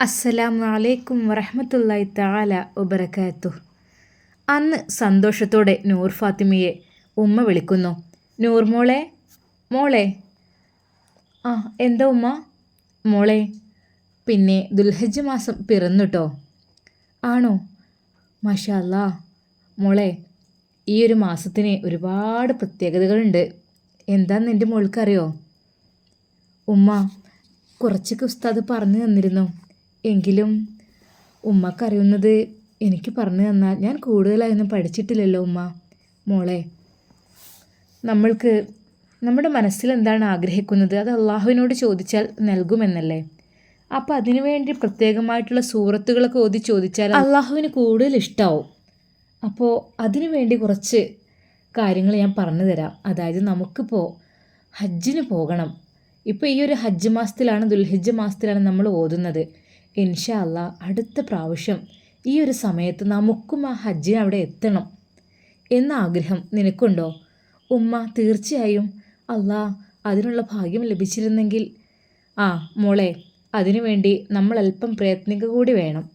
അസ്സലാമു അലൈക്കും വറഹമത്തല്ലായി താല ഉബറക്കാത്തു അന്ന് സന്തോഷത്തോടെ നൂർ ഫാത്തിമയെ ഉമ്മ വിളിക്കുന്നു. നൂർ മോളെ മോളെ. ആ എന്താ ഉമ്മ? മോളെ പിന്നെ ദുൽഹജ്ജ് മാസം പിറന്നുട്ടോ? ആണോ? മാഷാ അല്ലാ മോളെ ഈ ഒരു മാസത്തിന് ഒരുപാട് പ്രത്യേകതകളുണ്ട്. എന്താന്ന് എന്റെ മോൾക്കറിയോ? ഉമ്മ കുറച്ചൊക്കെ ഉസ്താദ് പറഞ്ഞു തന്നിരുന്നു. എങ്കിലും ഉമ്മക്കറിയുന്നത് എനിക്ക് പറഞ്ഞു തന്നാൽ ഞാൻ കൂടുതലായൊന്നും പഠിച്ചിട്ടില്ലല്ലോ ഉമ്മ. മോളെ നമ്മൾക്ക് നമ്മുടെ മനസ്സിൽ എന്താണ് ആഗ്രഹിക്കുന്നത്? അത് അള്ളാഹുവിനോട് ചോദിച്ചാൽ നൽകുമെന്നല്ലേ? അപ്പോൾ അതിനു വേണ്ടി പ്രത്യേകമായിട്ടുള്ള സൂറത്തുകളൊക്കെ ഓതി ചോദിച്ചാൽ അള്ളാഹുവിന് കൂടുതൽ ഇഷ്ടമാവും അപ്പോൾ അതിനു വേണ്ടി കുറച്ച് കാര്യങ്ങൾ ഞാൻ പറഞ്ഞു തരാം. അതായത് നമുക്കിപ്പോൾ ഹജ്ജിന് പോകണം. ഇപ്പോൾ ഈ ഒരു ഹജ്ജ് മാസത്തിലാണ് ദുൽഹജ്ജ് മാസത്തിലാണ് നമ്മൾ ഓതുന്നത്. ഇൻഷാ അല്ലാ അടുത്ത പ്രാവശ്യം ഈ ഒരു സമയത്ത് നമുക്കും ആ ഹജ്ജിന് അവിടെ എത്തണം എന്ന ആഗ്രഹം നിനക്കുണ്ടോ? ഉമ്മ തീർച്ചയായും. അല്ലാ അതിനുള്ള ഭാഗ്യം ലഭിച്ചിരുന്നെങ്കിൽ. ആ മോളെ അതിനുവേണ്ടി നമ്മൾ അല്പം പ്രയത്നിക്കുക കൂടി വേണം.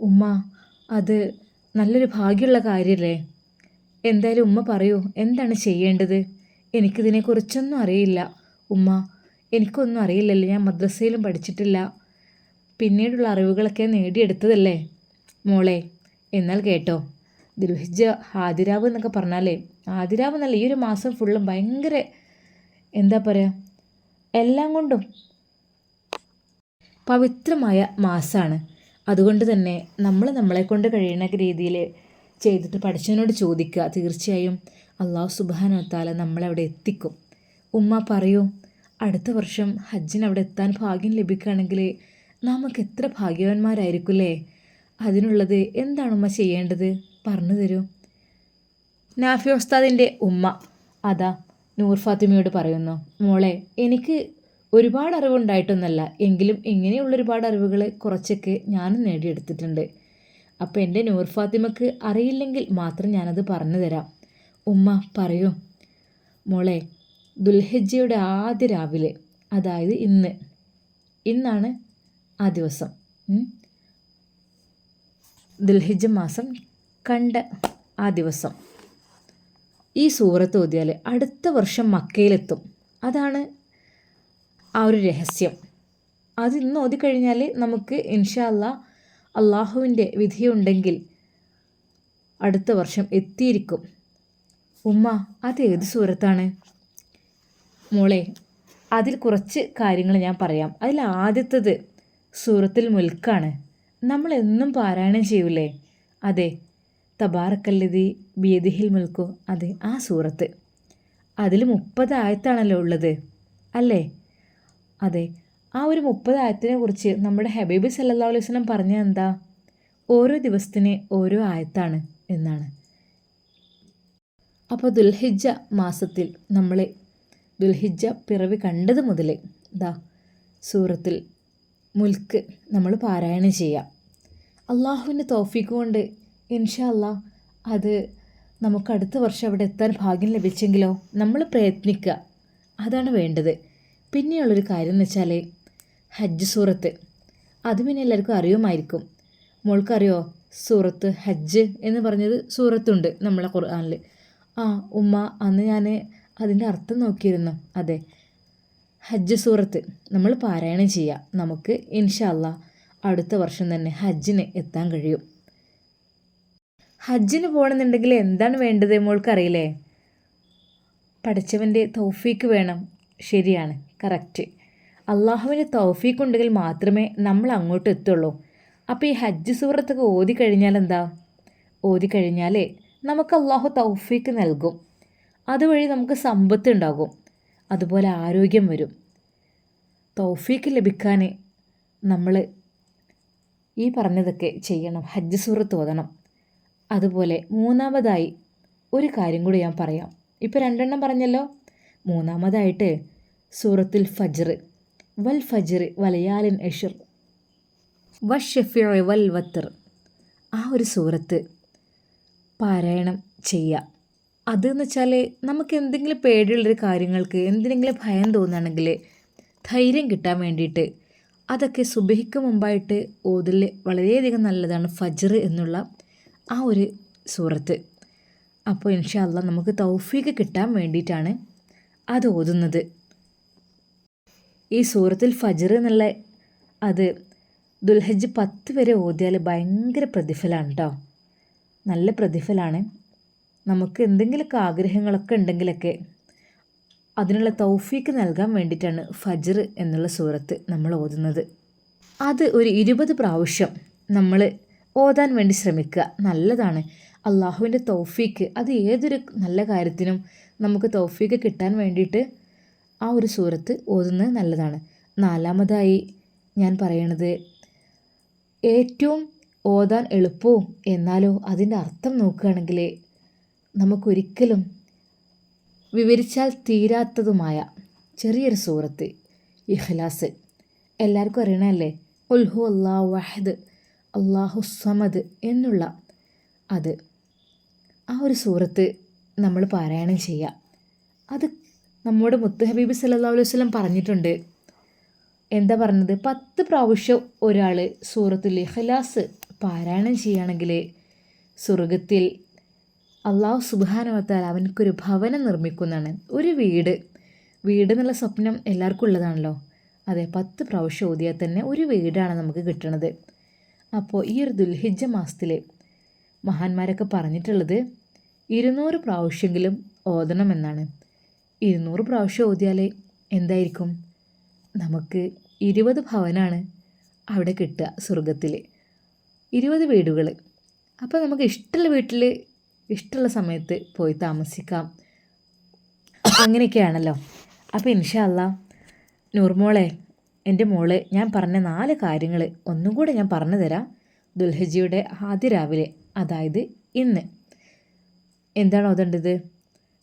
ഉമ്മ അത് നല്ലൊരു ഭാഗ്യമുള്ള കാര്യമല്ലേ എന്തായാലും ഉമ്മ പറയൂ എന്താണ് ചെയ്യേണ്ടത്? എനിക്കിതിനെക്കുറിച്ചൊന്നും അറിയില്ല. ഉമ്മ എനിക്കൊന്നും അറിയില്ലല്ലോ. ഞാൻ മദ്രസയിലും പഠിച്ചിട്ടില്ല. പിന്നീടുള്ള അറിവുകളൊക്കെ നേടിയെടുത്തതല്ലേ? മോളെ എന്നാൽ കേട്ടോ. ദുൽഹിജ ഹാദിരാവ് എന്നൊക്കെ പറഞ്ഞാലേ ഹാദിരാവ് എന്നല്ല ഈ ഒരു മാസം ഫുള്ളും ഭയങ്കര എന്താ പറയുക എല്ലാം കൊണ്ടും പവിത്രമായ മാസമാണ് അതുകൊണ്ട് തന്നെ നമ്മൾ നമ്മളെ കൊണ്ട് കഴിയുന്ന രീതിയിൽ ചെയ്തിട്ട് പഠിച്ചതിനോട് ചോദിക്കുക. തീർച്ചയായും അള്ളാഹു സുബാനത്താല നമ്മളവിടെ എത്തിക്കും. ഉമ്മ പറയൂ അടുത്ത വർഷം ഹജ്ജിന് അവിടെ എത്താൻ ഭാഗ്യം ലഭിക്കുകയാണെങ്കിൽ നമുക്ക് എത്ര ഭാഗ്യവാന്മാരായിരിക്കുമല്ലേ അതിനുള്ളത് എന്താണുമ്മ ചെയ്യേണ്ടത്? പറഞ്ഞു തരൂ. നാഫി ഉസ്താദിന്റെ ഉമ്മ. അതാ നൂർ ഫാത്തിമയോട് പറയുന്നു. മോളെ എനിക്ക് ഒരുപാട് അറിവുണ്ടായിട്ടൊന്നല്ല. എങ്കിലും ഇങ്ങനെയുള്ള ഒരുപാട് അറിവുകൾ കുറച്ചൊക്കെ ഞാനും നേടിയെടുത്തിട്ടുണ്ട്. അപ്പോൾ എന്റെ നൂർ ഫാത്തിമക്ക് അറിയില്ലെങ്കിൽ മാത്രം ഞാനത് പറഞ്ഞു തരാം. ഉമ്മ പറയൂ. മോളെ ദുൽഹജ്ജയുടെ ആദ്യ രാവിലെ അതായത് ഇന്ന് ഇന്നാണ് ആ ദിവസം. ദുൽഹിജ മാസം കണ്ട ആ ദിവസം. ഈ സൂറത്ത് ഓതിയാൽ അടുത്ത വർഷം മക്കയിലെത്തും. അതാണ് ആ ഒരു രഹസ്യം. അത് ഇന്ന് ഓതിക്കഴിഞ്ഞാൽ നമുക്ക് ഇൻഷാ അല്ലാ അള്ളാഹുവിന്റെ വിധിയുണ്ടെങ്കിൽ അടുത്ത വർഷം എത്തിയിരിക്കും. ഉമ്മ അത് ഏത് സൂറത്താണ്? മോളെ അതിൽ കുറച്ച് കാര്യങ്ങൾ ഞാൻ പറയാം. അതിൽ ആദ്യത്തത് സൂറത്തിൽ മുൽക്കാണ്. നമ്മൾ എന്നും പാരായണം ചെയ്യൂലേ? അതെ തബാറക്കല്ലതി ബിയദിഹിൽ മുൽക്കു അതെ ആ സൂറത്ത്. അതിൽ മുപ്പത് ആയത്താണല്ലോ ഉള്ളത് അല്ലേ? അതെ ആ ഒരു മുപ്പത് ആയത്തിനെ കുറിച്ച് നമ്മുടെ ഹബീബ് സല്ലാ അലൈഹി വസ്ലം പറഞ്ഞ എന്താ? ഓരോ ദിവസത്തിന് ഓരോ ആയത്താണ് എന്നാണ്. അപ്പോൾ ദുൽഹിജ മാസത്തിൽ നമ്മൾ ദുൽഹിജ പിറവി കണ്ടത് മുതൽ ദാ സൂറത്തിൽ മുൽക്ക് നമ്മൾ പാരായണം ചെയ്യാം. അള്ളാഹുവിന്റെ തോഫിക്ക് കൊണ്ട് ഇൻഷാ അള്ളാ അത് നമുക്ക് അടുത്ത വർഷം അവിടെ എത്താൻ ഭാഗ്യം ലഭിച്ചെങ്കിലോ നമ്മൾ പ്രയത്നിക്കുക. അതാണ് വേണ്ടത്. പിന്നെയുള്ളൊരു കാര്യം എന്ന് വെച്ചാൽ ഹജ്ജ് സൂറത്ത്. അത് പിന്നെ എല്ലാവർക്കും അറിയുമായിരിക്കും. മോൾക്കറിയോ? സൂറത്ത് ഹജ്ജ് എന്ന് പറഞ്ഞത് സൂറത്തുണ്ട് നമ്മളെ ഖുർആാനിൽ ആ ഉമ്മ അന്ന് ഞാൻ അതിന്റെ അർത്ഥം നോക്കിയിരുന്നു. അതെ. ഹജ്ജ് സൂറത്ത് നമ്മൾ പാരായണം ചെയ്യാം നമുക്ക് ഇൻഷല്ല അടുത്ത വർഷം തന്നെ ഹജ്ജിന് എത്താൻ കഴിയും. ഹജ്ജിന് പോകണമെന്നുണ്ടെങ്കിൽ എന്താണ് വേണ്ടത് മോൾക്കറിയില്ലേ? പഠിച്ചവന്റെ തൗഫീക്ക് വേണം. ശരിയാണ്. കറക്റ്റ്. അള്ളാഹുവിന്റെ തൗഫീക്ക് ഉണ്ടെങ്കിൽ മാത്രമേ നമ്മൾ അങ്ങോട്ട് എത്തുള്ളൂ. അപ്പോൾ ഈ ഹജ്ജ് സൂറത്തൊക്കെ ഓതി കഴിഞ്ഞാൽ എന്താ? ഓതി കഴിഞ്ഞാലേ നമുക്ക് അള്ളാഹു തൗഫീക്ക് നൽകും. അതുവഴി നമുക്ക് സമ്പത്ത് ഉണ്ടാകും. അതുപോലെ ആരോഗ്യം വരും. തൗഫീക്ക് ലഭിക്കാൻ നമ്മൾ ഈ പറഞ്ഞതൊക്കെ ചെയ്യണം. ഹജ്ജ് സൂറത്ത് ഓതണം. അതുപോലെ മൂന്നാമതായി ഒരു കാര്യം കൂടി ഞാൻ പറയാം. ഇപ്പോൾ രണ്ടെണ്ണം പറഞ്ഞല്ലോ. മൂന്നാമതായിട്ട് സൂറത്തുൽ ഫജ്ർ വൽ ഫജ്ർ വലയാലിൻ എഷർ. വഷഫി വൽ വത്തർ ആ ഒരു സൂറത്ത് പാരായണം ചെയ്യുക അതെന്ന് വെച്ചാൽ നമുക്ക് എന്തെങ്കിലും പേടിയുള്ളൊരു കാര്യങ്ങൾക്ക് എന്തിനെങ്കിലും ഭയം തോന്നുകയാണെങ്കിൽ ധൈര്യം കിട്ടാൻ വേണ്ടിയിട്ട്. അതൊക്കെ സുബഹിക്ക് മുമ്പായിട്ട് ഓതിൽ വളരെയധികം നല്ലതാണ് ഫജർ എന്നുള്ള ആ ഒരു സൂറത്ത്. അപ്പോൾ ഇൻഷാ അല്ലാ നമുക്ക് തൗഫീക്ക് കിട്ടാൻ വേണ്ടിയിട്ടാണ് അത് ഓതുന്നത്. ഈ സൂറത്തിൽ ഫജർ എന്നുള്ള അത് ദുൽഹജ് പത്ത് വരെ ഓതിയാൽ ഭയങ്കര പ്രതിഫലമാണ് കേട്ടോ നല്ല പ്രതിഫലമാണ് നമുക്ക് എന്തെങ്കിലുമൊക്കെ ആഗ്രഹങ്ങളൊക്കെ ഉണ്ടെങ്കിലൊക്കെ അതിനുള്ള തൗഫീക്ക് നൽകാൻ വേണ്ടിയിട്ടാണ് ഫജർ എന്നുള്ള സൂറത്ത് നമ്മൾ ഓതുന്നത്. അത് ഒരു ഇരുപത് പ്രാവശ്യം നമ്മൾ ഓതാൻ വേണ്ടി ശ്രമിക്കുക. നല്ലതാണ്. അള്ളാഹുവിന്റെ തൗഫീക്ക് അത് ഏതൊരു നല്ല കാര്യത്തിനും നമുക്ക് തൗഫീക്ക് കിട്ടാൻ വേണ്ടിയിട്ട് ആ ഒരു സൂറത്ത് ഓതുന്നത് നല്ലതാണ്. നാലാമതായി ഞാൻ പറയണത് ഏറ്റവും ഓതാൻ എളുപ്പവും എന്നാലോ അതിന്റെ അർത്ഥം നോക്കുകയാണെങ്കിൽ നമുക്കൊരിക്കലും വിവരിച്ചാൽ തീരാത്തതുമായ ചെറിയൊരു സൂറത്ത് ഇഖ്ലാസ്. എല്ലാവർക്കും അറിയണമല്ലേ ഉൽഹു അള്ളാഹു വഹദ് അള്ളാഹു സമദ് എന്നുള്ള അത്. ആ ഒരു സൂറത്ത് നമ്മൾ പാരായണം ചെയ്യുക അത് നമ്മുടെ മുത്ത് ഹബീബ് സല്ലാ അലൈഹി വസ്ലം പറഞ്ഞിട്ടുണ്ട്. എന്താ പറഞ്ഞത്? പത്ത് പ്രാവശ്യം ഒരാൾ സൂറത്തുൽ ഇഖ്ലാസ് പാരായണം ചെയ്യുകയാണെങ്കിൽ സ്വർഗത്തിൽ അള്ളാഹു സുബാനവത്താൽ അവനക്കൊരു ഭവനം നിർമ്മിക്കുന്നതാണ്. ഒരു വീട്. വീട് എന്നുള്ള സ്വപ്നം എല്ലാവർക്കും ഉള്ളതാണല്ലോ അതെ പത്ത് പ്രാവശ്യം ഓതിയാൽ തന്നെ ഒരു വീടാണ് നമുക്ക് കിട്ടണത്. അപ്പോൾ ഈ ഒരു ദുൽഹിജ മാസത്തിൽ മഹാന്മാരൊക്കെ പറഞ്ഞിട്ടുള്ളത് ഇരുന്നൂറ് പ്രാവശ്യമെങ്കിലും ഓതണമെന്നാണ് ഇരുന്നൂറ് പ്രാവശ്യം ഓതിയാൽ എന്തായിരിക്കും? നമുക്ക് ഇരുപത് ഭവനാണ് അവിടെ കിട്ടുക സ്വർഗത്തിൽ ഇരുപത് വീടുകൾ അപ്പോൾ നമുക്ക് ഇഷ്ടമുള്ള വീട്ടിൽ ഇഷ്ടമുള്ള സമയത്ത് പോയി താമസിക്കാം. അങ്ങനെയൊക്കെയാണല്ലോ. അപ്പോൾ ഇൻഷാല്ല നൂർമോളെ എന്റെ മോൾ ഞാൻ പറഞ്ഞ നാല് കാര്യങ്ങൾ ഒന്നും കൂടെ ഞാൻ പറഞ്ഞു തരാം. ദുൽഹജിയുടെ ആദ്യ രാവിലെ അതായത് ഇന്ന്. എന്താണ് ഓതേണ്ടത്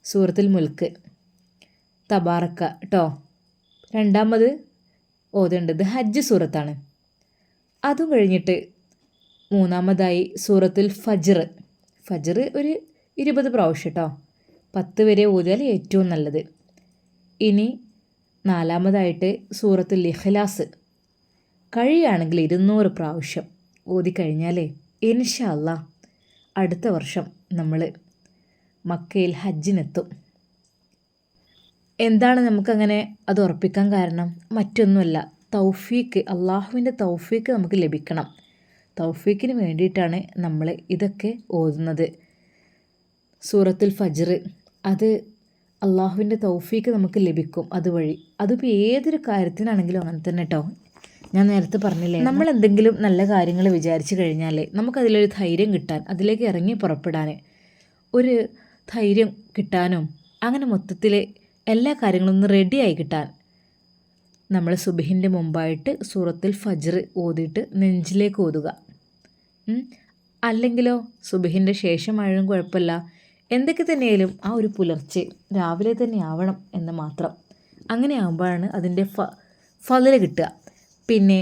സൂറത്തിൽ മുൽക്ക്. തബാറക്ക കേട്ടോ രണ്ടാമത് ഓതേണ്ടത് ഹജ്ജ് സൂറത്താണ്. അതും കഴിഞ്ഞിട്ട് മൂന്നാമതായി സൂറത്തിൽ ഫജർ ഫജർ ഒരു ഇരുപത് പ്രാവശ്യം കേട്ടോ പത്ത് വരെ ഓതിയാൽ ഏറ്റവും നല്ലത്. ഇനി നാലാമതായിട്ട് സൂറത്ത് ഇഖ്ലാസ് കഴിയുകയാണെങ്കിൽ ഇരുന്നൂറ് പ്രാവശ്യം ഓതിക്കഴിഞ്ഞാലേ ഇൻഷല്ല അടുത്ത വർഷം നമ്മൾ മക്കയിൽ ഹജ്ജിനെത്തും. എന്താണ് നമുക്കങ്ങനെ അത് ഉറപ്പിക്കാൻ കാരണം? മറ്റൊന്നുമല്ല തൗഫീക്ക് അള്ളാഹുവിന്റെ തൗഫീക്ക് നമുക്ക് ലഭിക്കണം. തൗഫീക്കിന് വേണ്ടിയിട്ടാണ് നമ്മൾ ഇതൊക്കെ ഓതുന്നത്. സൂറത്തുൽ ഫജർ. അത് അള്ളാഹുവിന്റെ തൗഫീക്ക് നമുക്ക് ലഭിക്കും അതുവഴി. അതിപ്പോൾ ഏതൊരു കാര്യത്തിനാണെങ്കിലും അങ്ങനെ തന്നെ കേട്ടോ ഞാൻ നേരത്തെ പറഞ്ഞില്ലേ നമ്മൾ എന്തെങ്കിലും നല്ല കാര്യങ്ങൾ വിചാരിച്ചു കഴിഞ്ഞാൽ നമുക്കതിലൊരു ധൈര്യം കിട്ടാൻ അതിലേക്ക് ഇറങ്ങി പുറപ്പെടാൻ ഒരു ധൈര്യം കിട്ടാനും അങ്ങനെ മൊത്തത്തിൽ എല്ലാ കാര്യങ്ങളും ഒന്ന് റെഡിയായി കിട്ടാൻ നമ്മൾ സുബഹിന്റെ മുമ്പായിട്ട് സൂറത്തിൽ ഫജർ ഓതിയിട്ട് നെഞ്ചിലേക്ക് ഓതുക. അല്ലെങ്കിലോ? സുബഹിന്റെ ശേഷമായാലും കുഴപ്പമില്ല. എന്തൊക്കെ തന്നെയാലും ആ ഒരു പുലർച്ചെ രാവിലെ തന്നെ ആവണം എന്ന് മാത്രം. അങ്ങനെ ആകുമ്പോഴാണ് അതിന്റെ ഫ ഫലം കിട്ടുക. പിന്നെ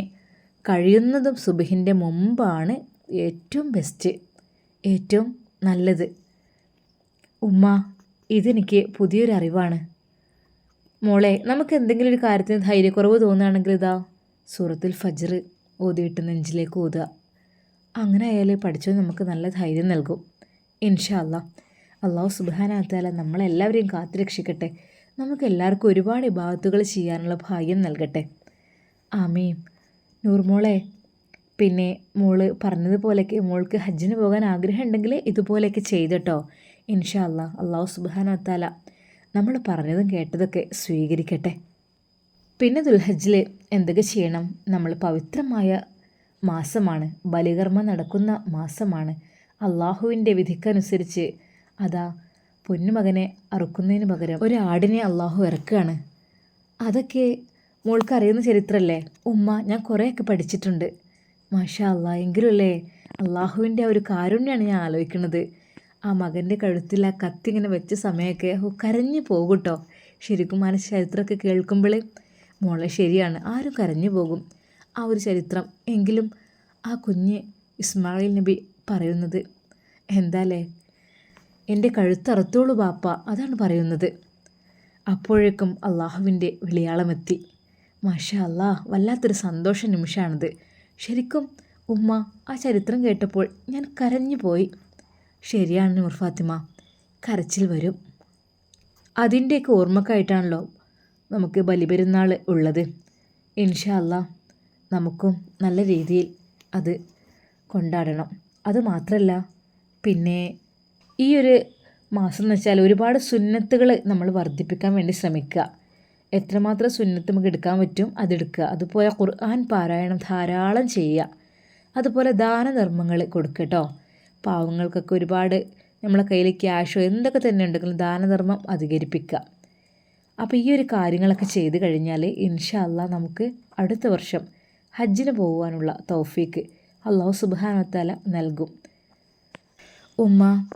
കഴിയുന്നതും സുബഹിന്റെ മുമ്പാണ് ഏറ്റവും ബെസ്റ്റ് ഏറ്റവും നല്ലത്. ഉമ്മ ഇതെനിക്ക് പുതിയൊരു അറിവാണ്. മോളെ നമുക്ക് എന്തെങ്കിലും ഒരു കാര്യത്തിന് ധൈര്യക്കുറവ് തോന്നുകയാണെങ്കിൽ ഇതാ സൂറത്തിൽ ഫജർ ഓതിയിട്ട് നെഞ്ചിലേക്ക് ഓതുക. അങ്ങനെ ആയാലേ പഠിച്ചോ നമുക്ക് നല്ല ധൈര്യം നൽകും. ഇൻഷാ അല്ല. അള്ളാഹു സുബാനാത്താല നമ്മളെല്ലാവരെയും കാത്തുരക്ഷിക്കട്ടെ നമുക്ക് എല്ലാവർക്കും ഒരുപാട് ഇബാദത്തുകൾ ചെയ്യാനുള്ള ഭാഗ്യം നൽകട്ടെ. ആമീം നൂർമോളെ പിന്നെ മോൾ പറഞ്ഞതുപോലെയൊക്കെ മോൾക്ക് ഹജ്ജിന് പോകാൻ ആഗ്രഹം ഉണ്ടെങ്കിൽ ഇതുപോലെയൊക്കെ ചെയ്തിട്ടോ. ഇൻഷാ അല്ലാ. അള്ളാഹു സുബാനാത്താല നമ്മൾ പറഞ്ഞതും കേട്ടതൊക്കെ സ്വീകരിക്കട്ടെ. പിന്നെ ദുൽഹജ്ജിൽ എന്തൊക്കെ ചെയ്യണം? നമ്മൾ പവിത്രമായ മാസമാണ്. ബലികർമ്മ നടക്കുന്ന മാസമാണ്. അള്ളാഹുവിന്റെ വിധിക്കനുസരിച്ച് അതാ പൊന്നുമകനെ അറുക്കുന്നതിന് പകരം ഒരു ആടിനെ അള്ളാഹു ഇറക്കുകയാണ്. അതൊക്കെ മോൾക്ക് അറിയുന്ന ചരിത്രമല്ലേ? ഉമ്മ ഞാൻ കുറേയൊക്കെ പഠിച്ചിട്ടുണ്ട്. മാഷാ അള്ളാഹ് എങ്കിലുമല്ലേ അള്ളാഹുവിന്റെ ആ ഒരു കാരുണ്യമാണ് ഞാൻ ആലോചിക്കുന്നത്. ആ മകന്റെ കഴുത്തിൽ ആ കത്തി ഇങ്ങനെ വെച്ച സമയമൊക്കെ കരഞ്ഞു പോകും കേട്ടോ. ശരിക്കും ആ ചരിത്രമൊക്കെ കേൾക്കുമ്പോൾ മോളെ ശരിയാണ്. ആരും കരഞ്ഞു പോകും. ആ ഒരു ചരിത്രം. എങ്കിലും ആ കുഞ്ഞ് ഇസ്മായിൽ നബി പറയുന്നത് എന്താലേ? എന്റെ കഴുത്തറുത്തോളൂ ബാപ്പ അതാണ് പറയുന്നത്. അപ്പോഴേക്കും അള്ളാഹുവിന്റെ വിളിയാളമെത്തി. മാഷാ അള്ളാഹ് വല്ലാത്തൊരു സന്തോഷ നിമിഷമാണിത്. ശരിക്കും ഉമ്മ ആ ചരിത്രം കേട്ടപ്പോൾ ഞാൻ കരഞ്ഞു പോയി ശരിയാണ് നൂർ കരച്ചിൽ വരും. അതിന്റെയൊക്കെ ഓർമ്മക്കായിട്ടാണല്ലോ നമുക്ക് ബലിപെരുന്നാൾ ഉള്ളത്. ഇൻഷാ അല്ലാ നമുക്കും നല്ല രീതിയിൽ അത് കൊണ്ടാടണം. അത് മാത്രമല്ല പിന്നെ ഈ ഒരു മാസം എന്ന് വെച്ചാൽ ഒരുപാട് സുന്നത്തുകൾ നമ്മൾ വർദ്ധിപ്പിക്കാൻ വേണ്ടി ശ്രമിക്കുക. എത്രമാത്രം സുന്നത്ത് നമുക്ക് എടുക്കാൻ പറ്റും അതെടുക്കുക അതുപോലെ ഖുർആൻ പാരായണം ധാരാളം ചെയ്യുക. അതുപോലെ ദാനധർമ്മങ്ങൾ കൊടുക്കട്ടോ പാവങ്ങൾക്കൊക്കെ ഒരുപാട് നമ്മളെ കയ്യിൽ ക്യാഷോ എന്തൊക്കെ തന്നെ ഉണ്ടെങ്കിലും ദാനധർമ്മം അധികരിപ്പിക്കുക. അപ്പോൾ ഈ ഒരു കാര്യങ്ങളൊക്കെ ചെയ്ത് കഴിഞ്ഞാൽ ഇൻഷാല്ല നമുക്ക് അടുത്ത വർഷം ഹജ്ജിന് പോകുവാനുള്ള തൗഫീക്ക് അള്ളാഹു സുബാനത്താല നൽകും. ഉമ്മ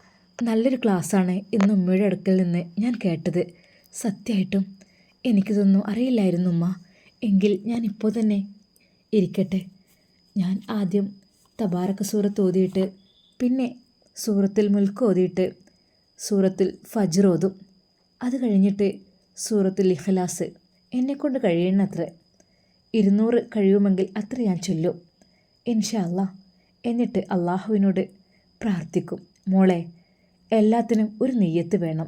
നല്ലൊരു ക്ലാസ്സാണ് ഇന്ന് ഉമ്മയുടെ അടുക്കൽ നിന്ന് ഞാൻ കേട്ടത്. സത്യമായിട്ടും എനിക്കിതൊന്നും അറിയില്ലായിരുന്നു ഉമ്മ. എങ്കിൽ ഞാൻ ഇപ്പോൾ തന്നെ ഇരിക്കട്ടെ. ഞാൻ ആദ്യം തബാറക്ക സൂറത്ത് ഓതിയിട്ട് പിന്നെ സൂറത്തിൽ മുൽക്ക് ഓതിയിട്ട് സൂറത്തിൽ ഫജർ ഓതും. അത് കഴിഞ്ഞിട്ട് സൂറത്തിൽ ഇഖലാസ്. എന്നെക്കൊണ്ട് കഴിയണത്ര. ഇരുന്നൂറ് കഴിയുമെങ്കിൽ അത്ര ഞാൻ ചൊല്ലും. ഇൻഷാ അല്ലാ എന്നിട്ട് അള്ളാഹുവിനോട് പ്രാർത്ഥിക്കും. മോളെ എല്ലാത്തിനും ഒരു നെയ്യത്ത് വേണം.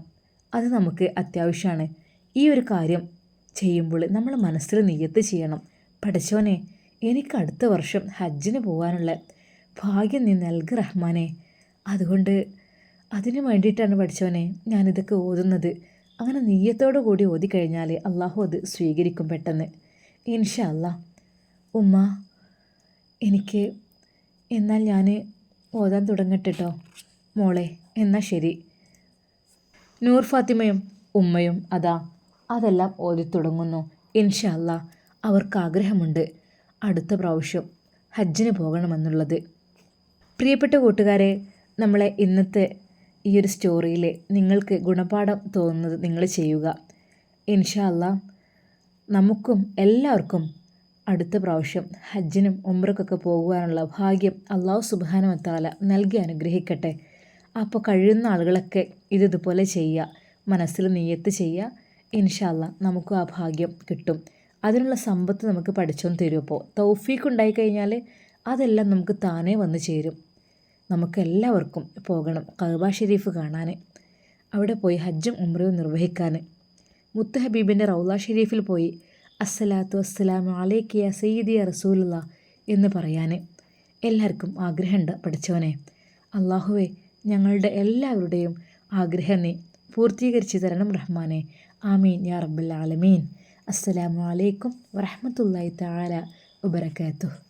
അത് നമുക്ക് അത്യാവശ്യമാണ് ഈ ഒരു കാര്യം ചെയ്യുമ്പോൾ നമ്മൾ മനസ്സിൽ നെയ്യത്ത് ചെയ്യണം. പഠിച്ചോനെ എനിക്ക് അടുത്ത വർഷം ഹജ്ജിന് പോകാനുള്ള ഭാഗ്യം നീ നൽകി റഹ്മാനെ. അതുകൊണ്ട് അതിനു വേണ്ടിയിട്ടാണ് പഠിച്ചവനെ ഞാനിതൊക്കെ ഓതുന്നത്. അങ്ങനെ നെയ്യത്തോടു കൂടി ഓതി കഴിഞ്ഞാൽ അള്ളാഹു അത് സ്വീകരിക്കും പെട്ടെന്ന്. ഇൻഷാ അല്ലാ ഉമ്മ എനിക്ക് എന്നാൽ ഞാൻ ഓതാൻ തുടങ്ങട്ടെട്ടോ. മോളെ എന്നാൽ ശരി. നൂർ ഫാത്തിമയും ഉമ്മയും അതാ അതെല്ലാം ഓതി തുടങ്ങുന്നു. ഇൻഷല്ല അവർക്ക് ആഗ്രഹമുണ്ട് അടുത്ത പ്രാവശ്യം ഹജ്ജിന് പോകണമെന്നുള്ളത്. പ്രിയപ്പെട്ട കൂട്ടുകാരെ നമ്മളെ ഇന്നത്തെ ഈ ഒരു സ്റ്റോറിയിൽ നിങ്ങൾക്ക് ഗുണപാഠം തോന്നുന്നത് നിങ്ങൾ ചെയ്യുക. ഇൻഷാ നമുക്കും എല്ലാവർക്കും അടുത്ത പ്രാവശ്യം ഹജ്ജിനും ഉമ്രക്കൊക്കെ പോകുവാനുള്ള ഭാഗ്യം അള്ളാഹു സുബാനുവത്താല നൽകി അനുഗ്രഹിക്കട്ടെ. അപ്പോൾ കഴിയുന്ന ആളുകളൊക്കെ ഇത് ഇതുപോലെ ചെയ്യുക മനസ്സിൽ നെയ്യത്ത് ചെയ്യുക ഇൻഷാല്ല നമുക്കും ആ ഭാഗ്യം കിട്ടും. അതിനുള്ള സമ്പത്ത് നമുക്ക് പഠിച്ചോന്ന് തരും അപ്പോൾ? തൗഫീഖ് ഉണ്ടായിക്കഴിഞ്ഞാൽ അതെല്ലാം നമുക്ക് താനേ വന്ന് ചേരും. നമുക്കെല്ലാവർക്കും പോകണം കഅബ ഷെരീഫ് കാണാൻ. അവിടെ പോയി ഹജ്ജും ഉമ്രയും നിർവഹിക്കാൻ. മുത്ത് റൗള ഷെരീഫിൽ പോയി. അസ്സലാത്തു വസ്സലാമു അലൈക്കിയ സയ്യിദിയ റസൂലുള്ള എന്ന് പറയാൻ എല്ലാവർക്കും ആഗ്രഹമുണ്ട് പഠിച്ചവനെ. അള്ളാഹുവെ ഞങ്ങളുടെ എല്ലാവരുടെയും ആഗ്രഹം നീ പൂർത്തീകരിച്ചു തരണം റഹ്മാനെ. ആമീൻ യാ റബ്ബൽ ആലമീൻ. അസ്സലാമു അലൈക്കും വറഹമത്തല്ലാഹി തആല വബറകാതുഹു